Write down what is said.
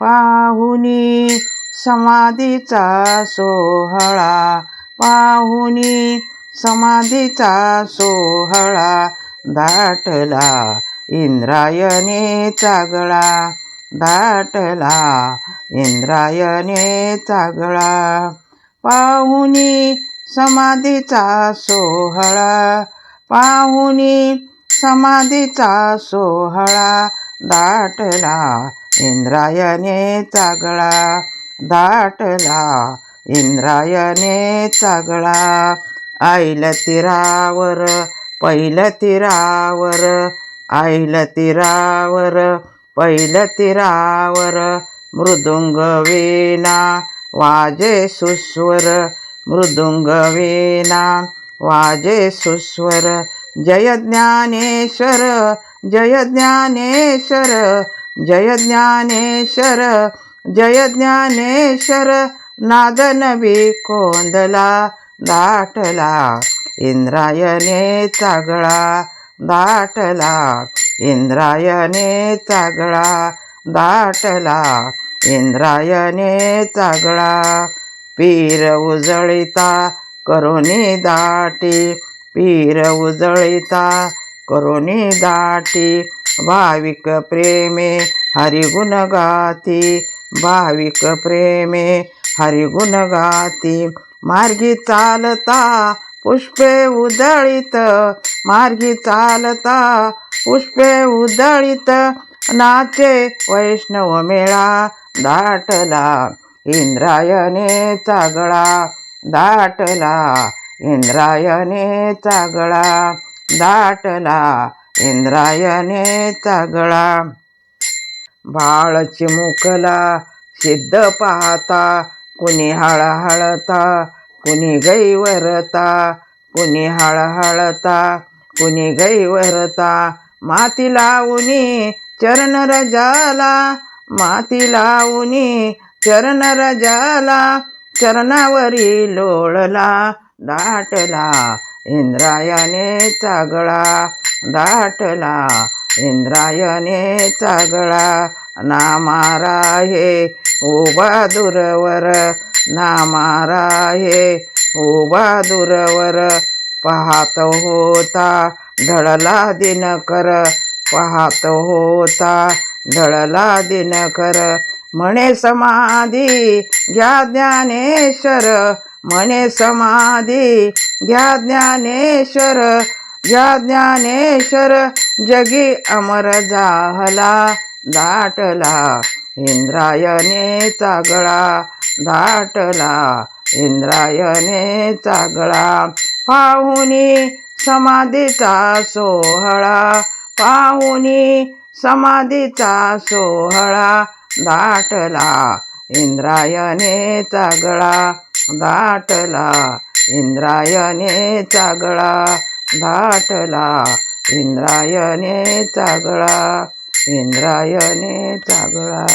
पाहुनी समाधीचा सोहळा. पाहुनी समाधीचा सोहळा दाटला इंद्रायणे चागळा दाटला इंद्रायणे चागळा पाहुनी समाधीचा सोहळा. पाहुनी समाधीचा सोहळा दाटला इंद्रायणे चागळा दाटला. इंद्रायने चागळा आईल तीरावर पैल तीरावर आईल तीरावर पैल तीरावर. मृदुंग वीणा वाजे सुस्वर मृदुंग वीणा वाजे सुस्वर. जय ज्ञानेश्वर जय ज्ञानेश्वर. जय ज्ञानेश्वर जय ज्ञानेश्वर नादनवी कोंदला दाटला इंद्रायने चागळा दाटला इंद्रायने चागळा दाटला इंद्रायने चागळा. पीर उजळिता करोनी दाटी पीर उजळिता करोनी दाटी भाविक प्रेमे हरिगुण गाती भाविक प्रेमे हरिगुण गाती मार्गी चालता पुष्पे उदळीत. मार्गी चालता पुष्पे उदळीत. नाचे वैष्णव मेळा दाटला. इंद्रायणे चागळा दाटला. इंद्रायणे चागळा दाटला. इंद्रायने चागळा बाळ चिमुकला सिद्ध पाहता कुणी हळहळता कुणी गैवरता कुणी हळहळता कुणी गैवरता माती लावूनी चरण रजाला माती लावूनी चरण रजाला चरणावरी लोळला दाटला इंद्रायाने चागळा दाटला. इंद्रायणेचा गळा नामारा हे उभा दुरवर नामारा हे उभा दुरवर पाहत होता. ढळला दिनकर पाहत होता. ढळला दिनकर म्हणे समाधी घ्या ज्ञानेश्वर म्हणे समाधी घ्या ज्ञानेश्वर ज्या ज्ञानेश्वर जगी अमर जाहला दाटला. इंद्रायने चागळा दाटला. इंद्रायने चागळा पाहुनी समाधीचा सोहळा. पाहुनी समाधीचा सोहळा दाटला. इंद्रायने चागळा दाटला. इंद्रायने चागळा दाटला इंद्रायणे चागळा इंद्रायणे चागळा